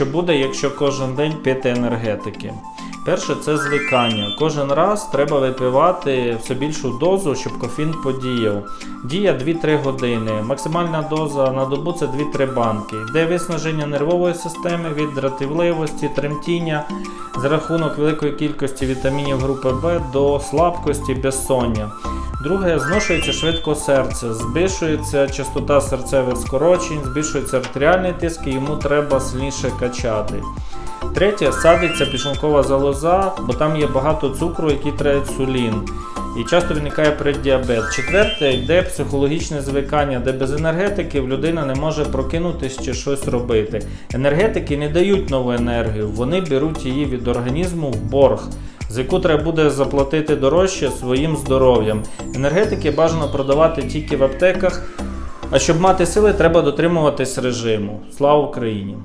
Що буде, якщо кожен день пити енергетики? Перше це звикання. Кожен раз треба випивати все більшу дозу, щоб кофеїн подіяв. Дія 2-3 години. Максимальна доза на добу це 2-3 банки. Йде виснаження нервової системи від дратівливості, тремтіння за рахунок великої кількості вітамінів групи В до слабкості, безсоння. Друге, зношується швидко серце, збільшується частота серцевих скорочень, збільшується артеріальний тиск і йому треба сильніше качати. Третє, садиться пішункова залоза, бо там є багато цукру, який трає інсулін. І часто виникає преддіабет. Четверте, йде психологічне звикання, де без енергетиків людина не може прокинутись чи щось робити. Енергетики не дають нову енергію, вони беруть її від організму в борг, за яку треба буде заплатити дорожче своїм здоров'ям. Енергетики бажано продавати тільки в аптеках. А щоб мати сили, треба дотримуватись режиму. Слава Україні!